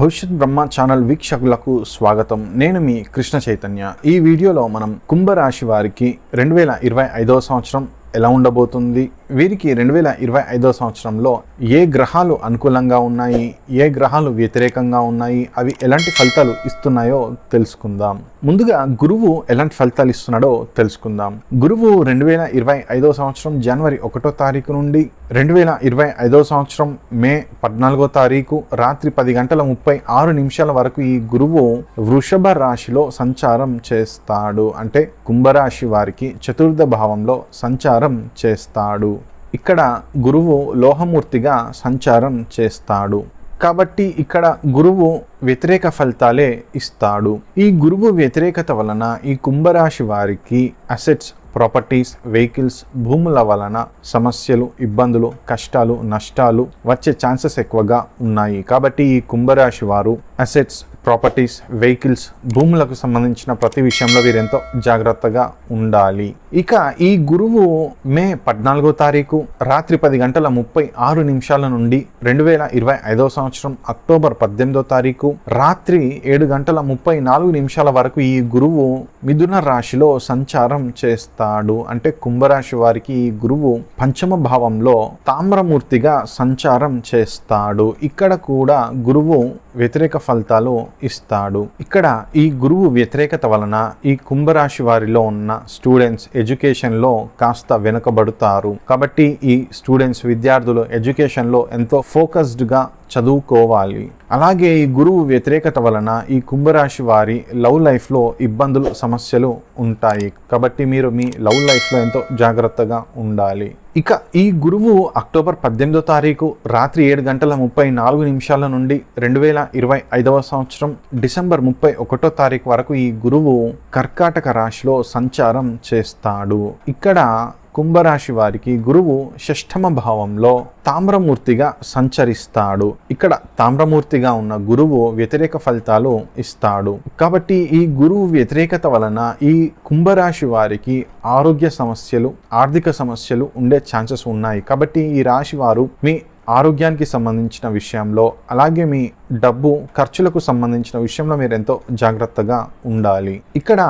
భవిష్యత్ బ్రహ్మ ఛానల్ వీక్షకులకు స్వాగతం. నేను మీ కృష్ణ చైతన్య. ఈ వీడియోలో మనం కుంభరాశి వారికి రెండు వేల ఇరవై ఐదవ సంవత్సరం ఎలా ఉండబోతుంది? వీరికి రెండు వేల ఇరవై ఐదో సంవత్సరంలో ఏ గ్రహాలు అనుకూలంగా ఉన్నాయి ఏ గ్రహాలు వ్యతిరేకంగా ఉన్నాయి అవి ఎలాంటి ఫలితాలు ఇస్తున్నాయో తెలుసుకుందాం. ముందుగా గురువు ఎలాంటి ఫలితాలు ఇస్తున్నాడో తెలుసుకుందాం. గురువు రెండు వేల ఇరవై ఐదో సంవత్సరం జనవరి ఒకటో తారీఖు నుండి రెండు వేల ఇరవై ఐదో సంవత్సరం మే పద్నాలుగో తారీఖు రాత్రి పది గంటల ముప్పై ఆరు నిమిషాల వరకు ఈ గురువు వృషభ రాశిలో సంచారం చేస్తాడు. అంటే కుంభరాశి వారికి చతుర్థ భావంలో సంచారం చేస్తాడు. ఇక్కడ గురువు లోహమూర్తిగా సంచారం చేస్తాడు. కాబట్టి ఇక్కడ గురువు వ్యతిరేక ఫలితాలే ఇస్తాడు. ఈ గురువు వ్యతిరేకత వలన ఈ కుంభరాశి వారికి అసెట్స్ ప్రాపర్టీస్ వెహికల్స్ భూముల వలన సమస్యలు ఇబ్బందులు కష్టాలు నష్టాలు వచ్చే ఛాన్సెస్ ఎక్కువగా ఉన్నాయి. కాబట్టి ఈ కుంభరాశి వారు అసెట్స్ ప్రాపర్టీస్ వెహికల్స్ భూములకు సంబంధించిన ప్రతి విషయంలో వీరెంతో జాగ్రత్తగా ఉండాలి. ఇక ఈ గురువు మే పద్నాలుగో తారీఖు రాత్రి పది గంటల ముప్పై ఆరు నిమిషాల నుండి రెండు వేల ఇరవై ఐదవ సంవత్సరం అక్టోబర్ పద్దెనిమిదో తారీఖు రాత్రి ఏడు గంటల ముప్పై నాలుగు నిమిషాల వరకు ఈ గురువు మిథున రాశిలో సంచారం చేస్తారు. చేస్తాడు అంటే కుంభరాశి వారికి ఈ గురువు పంచమ భావంలో తామ్రమూర్తిగా సంచారం చేస్తాడు. ఇక్కడ కూడా గురువు వ్యతిరేక ఫలితాలు ఇస్తాడు. ఇక్కడ ఈ గురువు వ్యతిరేకత వలన ఈ కుంభరాశి వారిలో ఉన్న స్టూడెంట్స్ ఎడ్యుకేషన్లో కాస్త వెనుకబడుతారు. కాబట్టి ఈ స్టూడెంట్స్ విద్యార్థులు ఎడ్యుకేషన్లో ఎంతో ఫోకస్డ్గా చదువుకోవాలి. అలాగే ఈ గురువు వ్యతిరేకత వలన ఈ కుంభరాశి వారి లవ్ లైఫ్లో ఇబ్బందులు సమస్యలు ఉంటాయి. కాబట్టి మీరు మీ లవ్ లైఫ్లో ఎంతో జాగ్రత్తగా ఉండాలి. ఇక ఈ గురువు అక్టోబర్ పద్దెనిమిదో తారీఖు రాత్రి ఏడు గంటల ముప్పై నాలుగు నిమిషాల నుండి రెండు వేల ఇరవై ఐదవ సంవత్సరం డిసెంబర్ ముప్పై ఒకటో తారీఖు వరకు ఈ గురువు కర్కాటక రాశిలో సంచారం చేస్తాడు. ఇక్కడ కుంభరాశి వారికి గురువు షష్ఠమ భావంలో తామ్రమూర్తిగా సంచరిస్తాడు. ఇక్కడ తామ్రమూర్తిగా ఉన్న గురువు వ్యతిరేక ఫలితాలు ఇస్తాడు. కాబట్టి ఈ గురువు వ్యతిరేకత వలన ఈ కుంభరాశి వారికి ఆరోగ్య సమస్యలు ఆర్థిక సమస్యలు ఉండే ఛాన్సెస్ ఉన్నాయి. కాబట్టి ఈ రాశి వారు మీ ఆరోగ్యానికి సంబంధించిన విషయంలో అలాగే మీ డబ్బు ఖర్చులకు సంబంధించిన విషయంలో మీరు ఎంతో జాగ్రత్తగా ఉండాలి. ఇక్కడ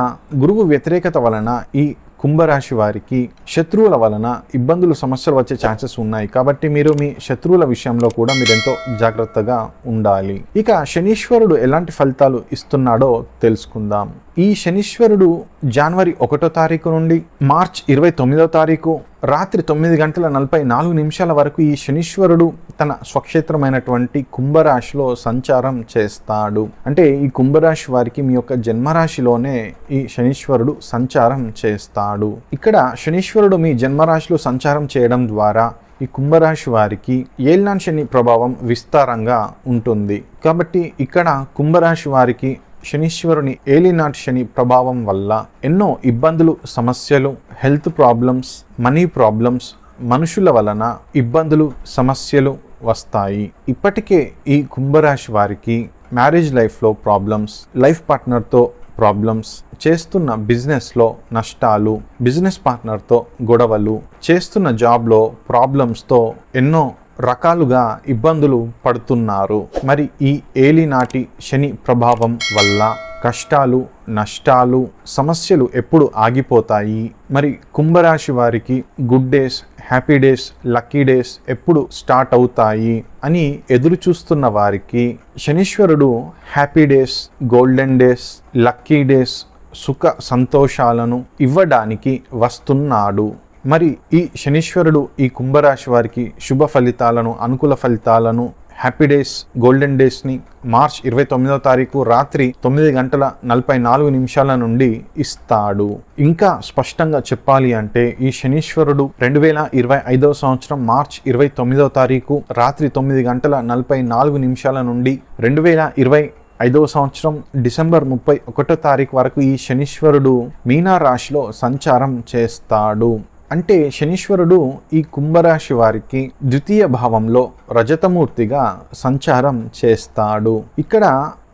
గురువు వ్యతిరేకత వలన ఈ కుంభరాశి వారికి శత్రువుల వలన ఇబ్బందులు సమస్యలు వచ్చే ఛాన్సెస్ ఉన్నాయి. కాబట్టి మీరు మీ శత్రువుల విషయంలో కూడా మీరు ఎంతో జాగ్రత్తగా ఉండాలి. ఇక శనీశ్వరుడు ఎలాంటి ఫలితాలు ఇస్తున్నాడో తెలుసుకుందాం. ఈ శనీశ్వరుడు జనవరి ఒకటో తారీఖు నుండి మార్చ్ ఇరవై తొమ్మిదో తారీఖు రాత్రి తొమ్మిది గంటల నలభై నాలుగు నిమిషాల వరకు ఈ శనీశ్వరుడు తన స్వక్షేత్రమైనటువంటి కుంభరాశిలో సంచారం చేస్తాడు. అంటే ఈ కుంభరాశి వారికి మీ యొక్క జన్మరాశిలోనే ఈ శనీశ్వరుడు సంచారం చేస్తాడు. ఇక్కడ శనీశ్వరుడు మీ జన్మరాశిలో సంచారం చేయడం ద్వారా ఈ కుంభరాశి వారికి ఏల్నాన్ శని ప్రభావం విస్తారంగా ఉంటుంది. కాబట్టి ఇక్కడ కుంభరాశి వారికి శనీశ్వరుని ఏలినాటి శని ప్రభావం వల్ల ఎన్నో ఇబ్బందులు సమస్యలు హెల్త్ ప్రాబ్లమ్స్ మనీ ప్రాబ్లమ్స్ మనుషుల వలన ఇబ్బందులు సమస్యలు వస్తాయి. ఇప్పటికే ఈ కుంభరాశి వారికి మ్యారేజ్ లైఫ్లో ప్రాబ్లమ్స్ లైఫ్ పార్ట్నర్తో ప్రాబ్లమ్స్ చేస్తున్న బిజినెస్లో నష్టాలు బిజినెస్ పార్ట్నర్తో గొడవలు చేస్తున్న జాబ్లో ప్రాబ్లమ్స్తో ఎన్నో రకాలుగా ఇబ్బందులు పడుతున్నారు. మరి ఈ ఏలినాటి శని ప్రభావం వల్ల కష్టాలు నష్టాలు సమస్యలు ఎప్పుడు ఆగిపోతాయి? మరి కుంభరాశి వారికి good days happy days lucky days ఎప్పుడు స్టార్ట్ అవుతాయి? అని ఎదురు చూస్తున్న వారికి శనీశ్వరుడు happy days golden days lucky days సుఖ సంతోషాలను ఇవ్వడానికి వస్తున్నాడు. మరి ఈ శనీశ్వరుడు ఈ కుంభరాశి వారికి శుభ ఫలితాలను అనుకూల ఫలితాలను హ్యాపీ డేస్ గోల్డెన్ డేస్ని మార్చ్ ఇరవై తొమ్మిదవ తారీఖు రాత్రి తొమ్మిది గంటల నలభై నాలుగు నిమిషాల నుండి ఇస్తాడు. ఇంకా స్పష్టంగా చెప్పాలి అంటే ఈ శనీశ్వరుడు రెండు వేల ఇరవై ఐదవ సంవత్సరం మార్చ్ ఇరవై తొమ్మిదవ తారీఖు రాత్రి తొమ్మిది గంటల నలభై నాలుగు నిమిషాల నుండి రెండు వేల ఇరవై ఐదవ సంవత్సరం డిసెంబర్ ముప్పై ఒకటో తారీఖు వరకు ఈ శనీశ్వరుడు మీనా రాశిలో సంచారం చేస్తాడు. అంటే శనీశ్వరుడు ఈ కుంభరాశి వారికి ద్వితీయ భావంలో రజతమూర్తిగా సంచారం చేస్తాడు. ఇక్కడ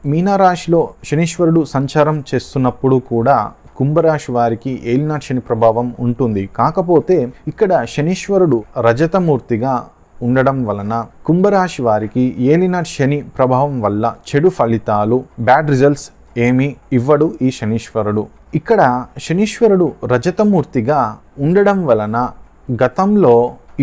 మీనరాశిలో శనీశ్వరుడు సంచారం చేస్తున్నప్పుడు కూడా కుంభరాశి వారికి ఏలినాటి శని ప్రభావం ఉంటుంది. కాకపోతే ఇక్కడ శనీశ్వరుడు రజతమూర్తిగా ఉండడం వలన కుంభరాశి వారికి ఏలినాటి శని ప్రభావం వల్ల చెడు ఫలితాలు బ్యాడ్ రిజల్ట్స్ ఏమీ ఇవ్వడు ఈ శనీశ్వరుడు. ఇక్కడ శనీశ్వరుడు రజతమూర్తిగా ఉండడం వలన గతంలో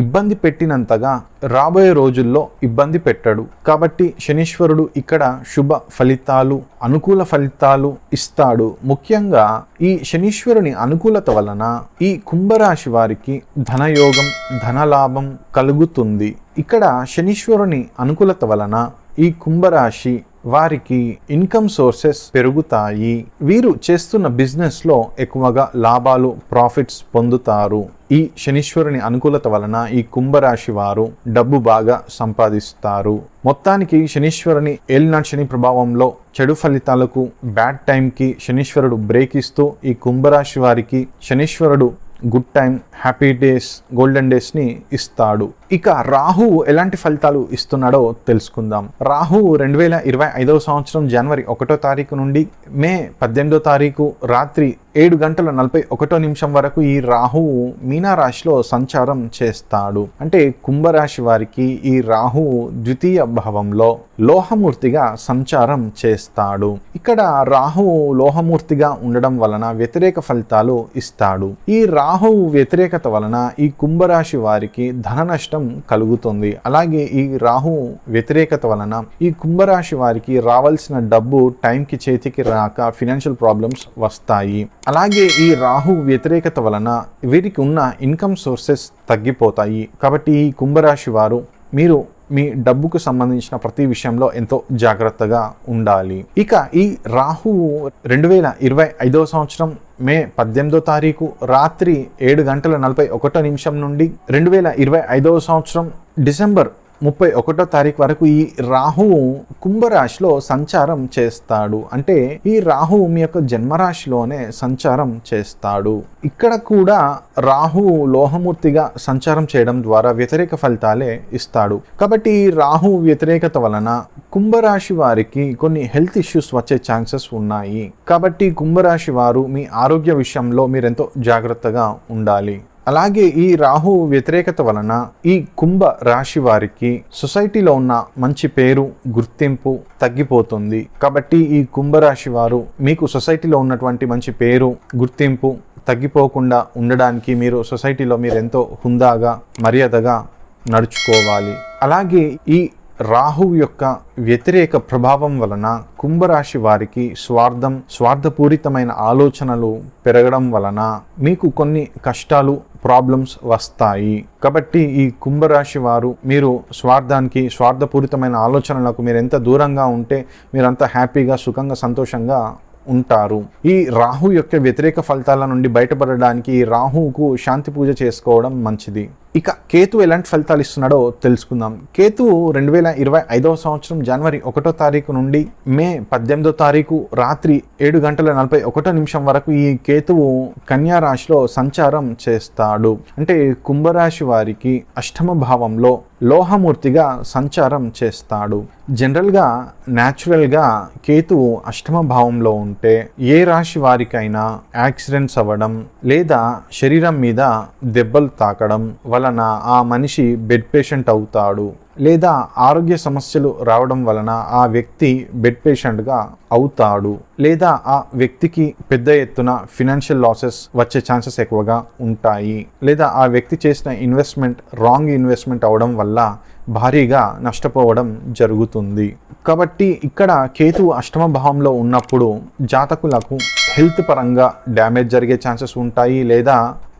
ఇబ్బంది పెట్టినంతగా రాబోయే రోజుల్లో ఇబ్బంది పెట్టడు. కాబట్టి శనీశ్వరుడు ఇక్కడ శుభ ఫలితాలు అనుకూల ఫలితాలు ఇస్తాడు. ముఖ్యంగా ఈ శనీశ్వరుని అనుకూలత వలన ఈ కుంభరాశి వారికి ధనయోగం ధనలాభం కలుగుతుంది. ఇక్కడ శనీశ్వరుని అనుకూలత వలన ఈ కుంభరాశి వారికి ఇన్కమ్ సోర్సెస్ పెరుగుతాయి. వీరు చేస్తున్న బిజినెస్లో ఎక్కువగా లాభాలు ప్రాఫిట్స్ పొందుతారు. ఈ శనీశ్వరుని అనుకూలత వలన ఈ కుంభరాశి వారు డబ్బు బాగా సంపాదిస్తారు. మొత్తానికి శనీశ్వరుని ఏలినాటి శని ప్రభావంలో చెడు ఫలితాలకు బ్యాడ్ టైంకి శనీశ్వరుడు బ్రేక్ ఇస్తూ ఈ కుంభరాశి వారికి శనీశ్వరుడు good time happy days golden డేస్ని ఇస్తాడు. ఇక రాహువు ఎలాంటి ఫలితాలు ఇస్తున్నాడో తెలుసుకుందాం. రాహువు రెండు వేల ఇరవై ఐదవ సంవత్సరం జనవరి ఒకటో తారీఖు నుండి మే పద్దెనిమిదో తారీఖు రాత్రి ఏడు గంటల నలభై ఒకటో నిమిషం వరకు ఈ రాహువు మీనారాశిలో సంచారం చేస్తాడు. అంటే కుంభరాశి వారికి ఈ రాహువు ద్వితీయ భావంలో లోహమూర్తిగా సంచారం చేస్తాడు. ఇక్కడ రాహువు లోహమూర్తిగా ఉండడం వలన వ్యతిరేక ఫలితాలు ఇస్తాడు. ఈ రాహువు వ్యతిరేకత వలన ఈ కుంభరాశి వారికి ధన నష్టం కలుగుతుంది. అలాగే ఈ రాహువు వ్యతిరేకత వలన ఈ కుంభరాశి వారికి రావాల్సిన డబ్బు టైంకి చేతికి రాక ఫినాన్షియల్ ప్రాబ్లమ్స్ వస్తాయి. అలాగే ఈ రాహు వ్యతిరేకత వలన వీరికి ఉన్న ఇన్కమ్ సోర్సెస్ తగ్గిపోతాయి. కాబట్టి ఈ కుంభరాశి వారు మీరు మీ డబ్బుకు సంబంధించిన ప్రతి విషయంలో ఎంతో జాగ్రత్తగా ఉండాలి. ఇక ఈ రాహువు రెండు వేల ఇరవై ఐదవ సంవత్సరం మే పద్దెనిమిదో తారీఖు రాత్రి ఏడు గంటల నలభై ఒకటో నిమిషం నుండి రెండు వేల ఇరవై ఐదవ సంవత్సరం డిసెంబర్ ముప్పై ఒకటో తారీఖు వరకు ఈ రాహువు కుంభరాశిలో సంచారం చేస్తాడు. అంటే ఈ రాహువు మీ యొక్క జన్మరాశిలోనే సంచారం చేస్తాడు. ఇక్కడ కూడా రాహువు లోహమూర్తిగా సంచారం చేయడం ద్వారా వ్యతిరేక ఫలితాలే ఇస్తాడు. కాబట్టి ఈ రాహు వ్యతిరేకత వలన కుంభరాశి వారికి కొన్ని హెల్త్ ఇష్యూస్ వచ్చే ఛాన్సెస్ ఉన్నాయి. కాబట్టి కుంభరాశి వారు మీ ఆరోగ్య విషయంలో మీరెంతో జాగ్రత్తగా ఉండాలి. అలాగే ఈ రాహు వ్యతిరేకత వలన ఈ కుంభ రాశి వారికి సొసైటీలో ఉన్న మంచి పేరు గుర్తింపు తగ్గిపోతుంది. కాబట్టి ఈ కుంభరాశి వారు మీకు సొసైటీలో ఉన్నటువంటి మంచి పేరు గుర్తింపు తగ్గిపోకుండా ఉండడానికి మీరు సొసైటీలో మీరు ఎంతో హుందాగా మర్యాదగా నడుచుకోవాలి. అలాగే ఈ రాహు యొక్క వ్యతిరేక ప్రభావం వలన కుంభరాశి వారికి స్వార్థం స్వార్థపూరితమైన ఆలోచనలు పెరగడం వలన మీకు కొన్ని కష్టాలు ప్రాబ్లమ్స్ వస్తాయి. కాబట్టి ఈ కుంభరాశి వారు మీరు స్వార్థానికి స్వార్థపూరితమైన ఆలోచనలకు మీరు ఎంత దూరంగా ఉంటే మీరంత హ్యాపీగా సుఖంగా సంతోషంగా ఉంటారు. ఈ రాహు యొక్క వ్యతిరేక ఫలితాల నుండి బయటపడడానికి ఈ శాంతి పూజ చేసుకోవడం మంచిది. ఇక కేతు ఎలాంటి ఫలితాలు ఇస్తున్నాడో తెలుసుకుందాం. కేతు రెండు వేల ఇరవై ఐదవ సంవత్సరం జనవరి ఒకటో తారీఖు నుండి మే పద్దెనిమిదో తారీఖు రాత్రి ఏడు గంటల నలభై ఒకటో నిమిషం వరకు ఈ కేతువు కన్యా రాశిలో సంచారం చేస్తాడు. అంటే కుంభరాశి వారికి అష్టమ భావంలో లోహమూర్తిగా సంచారం చేస్తాడు. జనరల్గా న్యాచురల్గా కేతువు అష్టమ భావంలో ఉంటే ఏ రాశి వారికైనా యాక్సిడెంట్స్ అవ్వడం లేదా శరీరం మీద దెబ్బలు తాకడం వలన ఆ మనిషి బెడ్ పేషెంట్ అవుతాడు లేదా ఆరోగ్య సమస్యలు రావడం వలన ఆ వ్యక్తి బెడ్ పేషెంట్గా అవుతాడు లేదా ఆ వ్యక్తికి పెద్ద ఎత్తున ఫినాన్షియల్ లాసెస్ వచ్చే ఛాన్సెస్ ఎక్కువగా ఉంటాయి లేదా ఆ వ్యక్తి చేసిన ఇన్వెస్ట్మెంట్ రాంగ్ ఇన్వెస్ట్మెంట్ అవడం వల్ల భారీగా నష్టపోవడం జరుగుతుంది. కాబట్టి ఇక్కడ కేతు అష్టమ భావంలో ఉన్నప్పుడు జాతకులకు హెల్త్ పరంగా డ్యామేజ్ జరిగే ఛాన్సెస్ ఉంటాయి లేదా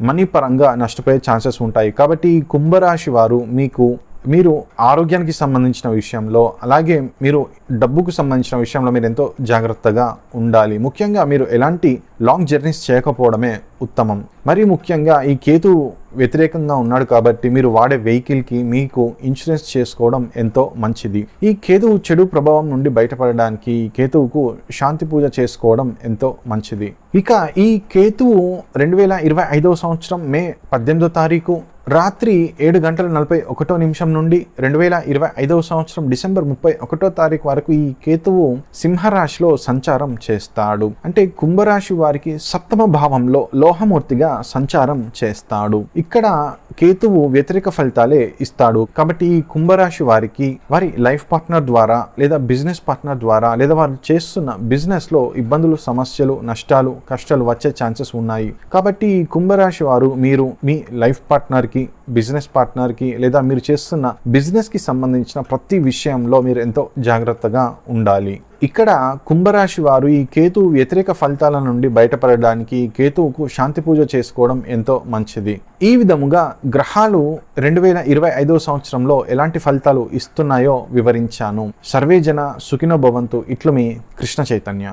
మనీ పరంగా నష్టపోయే ఛాన్సెస్ ఉంటాయి. కాబట్టి ఈ కుంభరాశి వారు మీకు మీరు ఆరోగ్యానికి సంబంధించిన విషయంలో అలాగే మీరు డబ్బుకు సంబంధించిన విషయంలో మీరు ఎంతో జాగ్రత్తగా ఉండాలి. ముఖ్యంగా మీరు ఎలాంటి లాంగ్ జర్నీస్ చేయకపోవడమే ఉత్తమం. మరి ముఖ్యంగా ఈ కేతు వ్యతిరేకంగా ఉన్నాడు కాబట్టి మీరు వాడే వెహికల్కి మీకు ఇన్సూరెన్స్ చేసుకోవడం ఎంతో మంచిది. ఈ కేతువు చెడు ప్రభావం నుండి బయటపడడానికి కేతువుకు శాంతి పూజ చేసుకోవడం ఎంతో మంచిది. ఇక ఈ కేతువు రెండు వేల ఇరవై ఐదవ సంవత్సరం మే పద్దెనిమిదో తారీఖు రాత్రి ఏడు గంటల నలభై ఒకటో నిమిషం నుండి రెండు వేల ఇరవై ఐదవ సంవత్సరం డిసెంబర్ ముప్పై ఒకటో తారీఖు వరకు ఈ కేతువు సింహరాశిలో సంచారం చేస్తాడు. అంటే కుంభరాశి వారికి సప్తమ భావంలో లోహమూర్తిగా సంచారం చేస్తాడు. ఇక్కడ కేతువు వ్యతిరేక ఫలితాలే ఇస్తాడు. కాబట్టి ఈ కుంభరాశి వారికి వారి లైఫ్ పార్ట్నర్ ద్వారా లేదా బిజినెస్ పార్ట్నర్ ద్వారా లేదా వారు చేస్తున్న బిజినెస్లో ఇబ్బందులు సమస్యలు నష్టాలు కష్టాలు వచ్చే ఛాన్సెస్ ఉన్నాయి. కాబట్టి ఈ కుంభరాశి వారు మీరు మీ లైఫ్ పార్ట్నర్కి బిజినెస్ పార్ట్నర్కి లేదా మీరు చేస్తున్న బిజినెస్కి సంబంధించిన ప్రతి విషయంలో మీరు ఎంతో జాగ్రత్తగా ఉండాలి. ఇక్కడ కుంభరాశి వారు ఈ కేతు వ్యతిరేక ఫలితాల నుండి బయటపడడానికి కేతువుకు శాంతి పూజ చేసుకోవడం ఎంతో మంచిది. ఈ విధముగా గ్రహాలు రెండు వేల ఇరవై ఐదో సంవత్సరంలో ఎలాంటి ఫలితాలు ఇస్తున్నాయో వివరించాను. సర్వేజన సుఖినో భవంతు ఇట్లు మీ కృష్ణ చైతన్య.